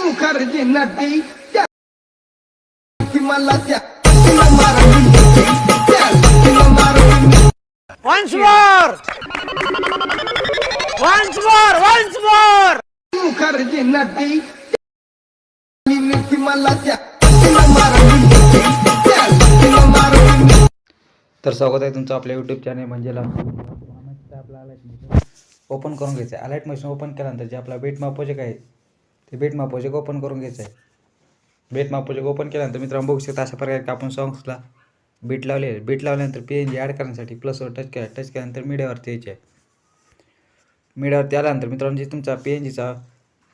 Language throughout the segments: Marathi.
मुखर्जी नदी मला त्या Once more! Once more! Once more! Mukherjee नटी मला त्या तर स्वागत आहे तुमचं आपल्या यूट्यूब चॅनल म्हणजे आपला ओपन करून घ्यायचं आहे अलर्ट मशीन ओपन केल्यानंतर जे आपला बेट माप प्रोजेक्ट ते बेट माप ओपन करून घ्यायचं आहे बेट मापोचे ओपन केल्यानंतर मित्रांनो बघू शकता अशा प्रकारे आपण सॉंग्सला बीट लावले. बीट लावल्यानंतर पी एन जी ॲड करण्यासाठी प्लसवर टच केला टच केल्यानंतर मीडियावरती यायचे आहे मीडियावरती आल्यानंतर मित्रांनो जे तुमचा पी एन जीचा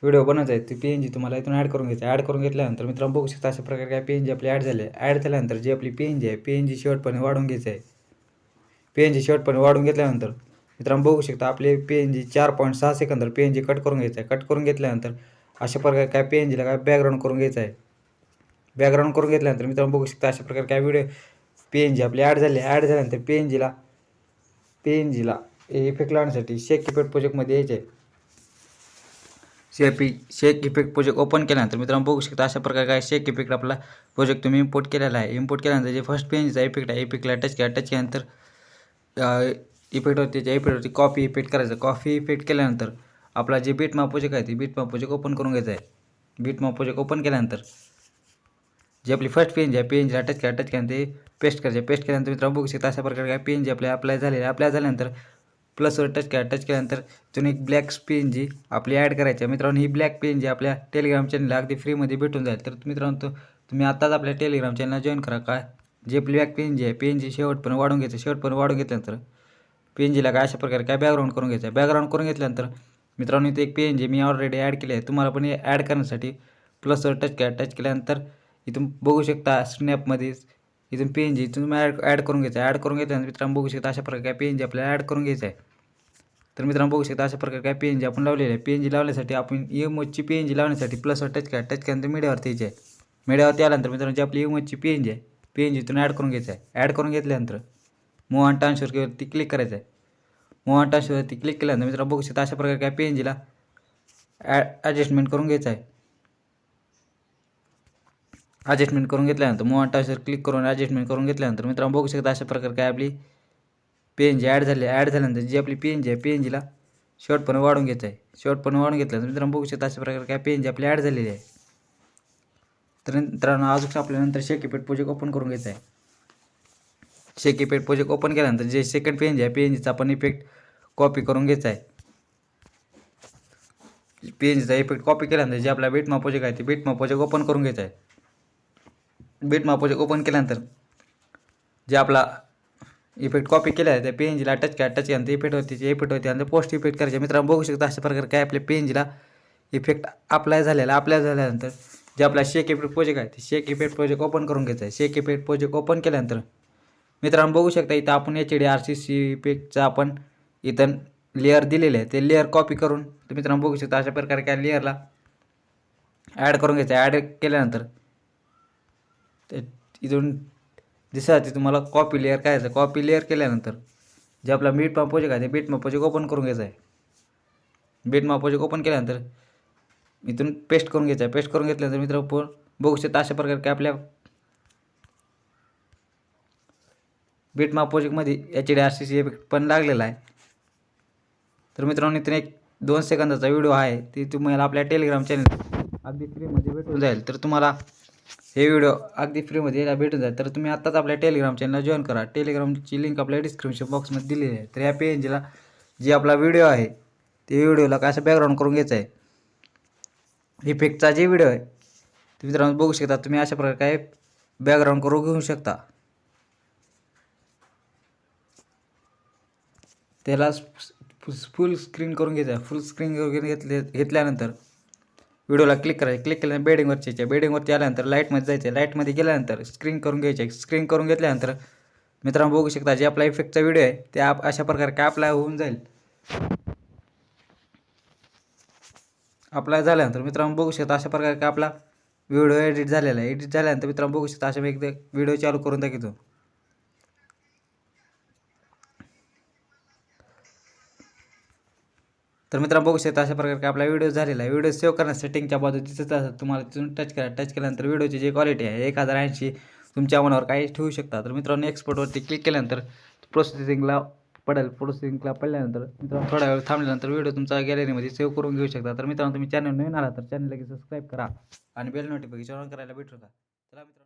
व्हिडिओ बनवायचा आहे ते पी एन जी तुम्हाला इथून ॲड करून घ्यायचं ॲड करून घेतल्यानंतर मित्रांनो बघू शकता अशा प्रकारे काय पी एन जी आपली ॲड झाली आहे. ॲड झाल्यानंतर जी आपली पी एन जी आहे पी एन जी शेवटपणे वाढवून घ्यायचं आहे पी एन जी शेवटपणे वाढून घेतल्यानंतर मित्रांनो बघू शकता आपले पी एन जी चार पॉईंट सहा सेकंदर पी एन जी कट करून घ्यायचं आहे कट करून घेतल्यानंतर अशा प्रकारे काय पी एन जीला काय बॅकग्राऊंड करून घ्यायचं आहे. बॅकग्राऊंड करून घेतल्यानंतर मित्रांनो बघू शकता अशा प्रकारे काय व्हिडिओ पी एन जी आपली ॲड झाली. ॲड झाल्यानंतर पी एन जीला पी एन जीला इफेक्ट लावण्यासाठी शेक इफेक्ट प्रोजेक्टमध्ये यायचे आहे. शेपी शेक इफेक्ट प्रोजेक्ट ओपन केल्यानंतर मित्रांनो बघू शकता अशा प्रकारे काय शेक इफेक्ट आपला प्रोजेक्ट तुम्ही इम्पोर्ट केलेला आहे. इम्पोर्ट केल्यानंतर जे फर्स्ट पेजचा इफेक्ट आहे इफेक्टला टच केला. टच केल्यानंतर इफेक्टवरती त्या इफेक्टवरती कॉफी इफेक्ट करायचं. कॉफी इफेक्ट केल्यानंतर आपला जे बीट माप प्रोजेक्ट आहे ते बीट माप प्रोजेक्ट ओपन करून घ्यायचं आहे. बीट माप प्रोजेक्ट ओपन केल्यानंतर जे आपली फर्स्ट पेज आहे पेजला टच केला टच केल्यानंतर ते पेस्ट करायचे पेस्ट केल्यानंतर मित्रांनो बघू शकता अशा प्रकारे काय पेन जी आपल्या अप्लाय झालेले अप्लाय झाल्यानंतर प्लसवर टच केला टच केल्यानंतर तुम्ही एक ब्लॅक पेन जी आपली ॲड करायची आहे. मित्रांनो ही ब्लॅक पेन जी आपल्या टेलिग्राम चॅनलला अगदी फ्रीमध्ये भेटून जाईल. तर मित्रांनो तुम्ही आत्ताच आपल्या टेलिग्राम चॅनलला जॉईन करा. काय? जे ब्लॅक पेन जी आहे पेन जी शेवटपर्यंत वाढून घ्यायचं शेवटपर्यंत वाढून घेतल्यानंतर पेन जीला काय अशा प्रकारे काय बॅकग्राऊंड करून घ्यायचं आहे? बॅकग्राऊंड करून घेतल्यानंतर मित्रांनो इथे एक पेन जी मी ऑलरेडी ॲड केले आहे तुम्हाला पण हे ॲड करण्यासाठी प्लसवर टच केला टच केल्यानंतर इथून बघू शकता स्नॅपमध्ये इथून पेन जी इथून ॲड ॲड करून घ्यायचं. ॲड करून घेतल्यानंतर मित्रांनो बघू शकता अशा प्रकारे काय पेन जी आपल्याला ॲड करून घ्यायचं आहे तर मित्रांनो बघू शकता अशा प्रकारे काय पेन जी आपण लावलेली आहे. पेन जी लावण्यासाठी आपण इमोजची पेन जी लावण्यासाठी प्लसवर टच केला टच केल्यानंतर मीडियावरती यायचे आहे मीडियावरती आल्यानंतर मित्रांनो जी आपली इमोजची पेन जी आहे पेन जी इथून ॲड करून घ्यायचं आहे ॲड करून घेतल्यानंतर मोहन ट्रान्सफर ट्रान्सफरवरती क्लिक करायचं आहे मोहन टाशवरती क्लिक केल्यानंतर मित्रांनो बघू शकता अशा प्रकारे काय पेन जीला ॲ ॲडजस्टमेंट करून घ्यायचं आहे. ॲडजस्टमेंट करून घेतल्यानंतर मोहन टाशवर क्लिक करून ॲडजस्टमेंट करून घेतल्यानंतर मित्रांनो बघू शकता अशा प्रकारे काय आपली पी एन जी ॲड झाली. ॲड झाल्यानंतर जी आपली पी एन जी आहे पी एन जीला शेवटपर्यंत वाढून घ्यायचं आहे. शेवटपर्यंत वाढून घेतल्यानंतर मित्रांनो बघू शकता अशा प्रकारे काय पी एन जी आपली ॲड झालेली आहे. तर मित्रांनो अजून आपल्यानंतर शेक प्रोजेक्ट ओपन करून घ्यायचं आहे. शेक इफेक्ट प्रोजेक्ट ओपन केल्यानंतर जे सेकंड पेन आहे पेन जीचा आपण इफेक्ट कॉपी करून घ्यायचा आहे. पेन जीचा इफेक्ट कॉपी केल्यानंतर जे आपला बेटमा प्रोजेक्ट आहे ते बेटमा प्रोजेक्ट ओपन करून घ्यायचा आहे. बेटमा प्रोजेक्ट ओपन केल्यानंतर जे आपला इफेक्ट कॉपी केला आहे त्या पेनजीला टच करा टच केल्यानंतर इफेक्ट होती ते इफेक्ट होते आणि पोस्ट इफेक्ट करायचे. मित्रांनो बघू शकता अशा प्रकारे काय आपल्या पेनजीला इफेक्ट अप्लाय झालेला अप्लाय झाल्यानंतर जे आपला शेक इफेक्ट प्रोजेक्ट आहे ते शेक इफेक्ट प्रोजेक्ट ओपन करून घ्यायचा आहे. शेक इफेक्ट प्रोजेक्ट ओपन केल्यानंतर मित्रांनो बघू शकता इथं आपण H D R C C पेकचा आपण इथं लेअर दिलेले आहे ते लेअर कॉपी करून तर मित्रांनो बघू शकता अशा प्रकारे काय लेअरला ॲड करून घ्यायचं ॲड केल्यानंतर ते इथून दिसा तुम्हाला कॉपी लेअर करायचं कॉपी लेअर केल्यानंतर जे आपला बीट माप प्रोजेक्ट आहे ते बीट माप प्रोजेक्ट ओपन करून घ्यायचं आहे. बीट माप प्रोजेक्ट ओपन केल्यानंतर इथून पेस्ट करून घ्यायचं आहे. पेस्ट करून घेतल्यानंतर मित्र बघू शकता अशा प्रकारे काय आपल्या बीटमा प्रोजेक्टमध्ये H D R C C effect पण लागलेला आहे. तर मित्रांनो इथून एक दोन सेकंदाचा व्हिडिओ आहे ते तुम्हाला आपल्या टेलिग्राम चॅनल अगदी फ्रीमध्ये भेटून जाईल. तर तुम्हाला हे व्हिडिओ अगदी फ्रीमध्ये याला भेटून जाईल. तर तुम्ही आत्ताच आपल्या टेलिग्राम चॅनलला जॉईन करा. टेलिग्रामची लिंक आपल्या डिस्क्रिप्शन बॉक्समध्ये दिलेली आहे. तर या पेजला जी आपला व्हिडिओ आहे ते व्हिडिओला काय असं बॅकग्राऊंड करून घ्यायचं आहे इफेक्टचा जे व्हिडिओ आहे तुम्ही मित्रांनो बघू शकता. तुम्ही अशा प्रकारे काय बॅकग्राऊंड करून घेऊ शकता. त्याला फुल स्क्रीन करून घ्यायचा फुल स्क्रीन करून घेतले घेतल्यानंतर व्हिडिओला क्लिक करायचं. क्लिक केल्यानंतर बेडिंगवरची यायच्या बेडिंगवरती आल्यानंतर लाईटमध्ये जायचं. लाईटमध्ये गेल्यानंतर स्क्रीन करून घ्यायचे. स्क्रीन करून घेतल्यानंतर मित्रांनो बघू शकता जे आपला इफेक्टचा व्हिडिओ आहे ते आप अशा प्रकारे काय अप्लाय होऊन जाईल. अप्लाय झाल्यानंतर मित्रांनो बघू शकता अशा प्रकारे काय आपला व्हिडिओ एडिट झालेला आहे. एडिट झाल्यानंतर मित्रांनो बघू शकता अशा मी एकदा व्हिडिओ चालू करून दाखवतो. तर मित्रांनो बघू शकता अशा प्रकारे आपला व्हिडिओ झालेला आहे. व्हिडिओ सेव्ह करण्यास सेटिंगच्या बाजू दिसत असतात. तुम्हाला तिथून टच करा. टच केल्यानंतर व्हिडिओची जी क्वालिटी आहे एक हजार ऐंशी तुमच्या मनावर काही ठेवू शकता. तर मित्रांनो एक्सपोर्टवरती क्लिक केल्यानंतर प्रोसेसिंगला पडेल. प्रोसेसिंगला पडल्यानंतर मित्रांनो थोडा वेळ थांबल्यानंतर व्हिडिओ तुमचा गॅलरीमध्ये सेव्ह करून घेऊ शकता. तर मित्रांनो तुम्ही चॅनल नवीन आला तर चॅनलला सबस्क्राईब करा आणि बेल नोटिफिकेशन ऑन करायला भेटू का चला मित्रांनो.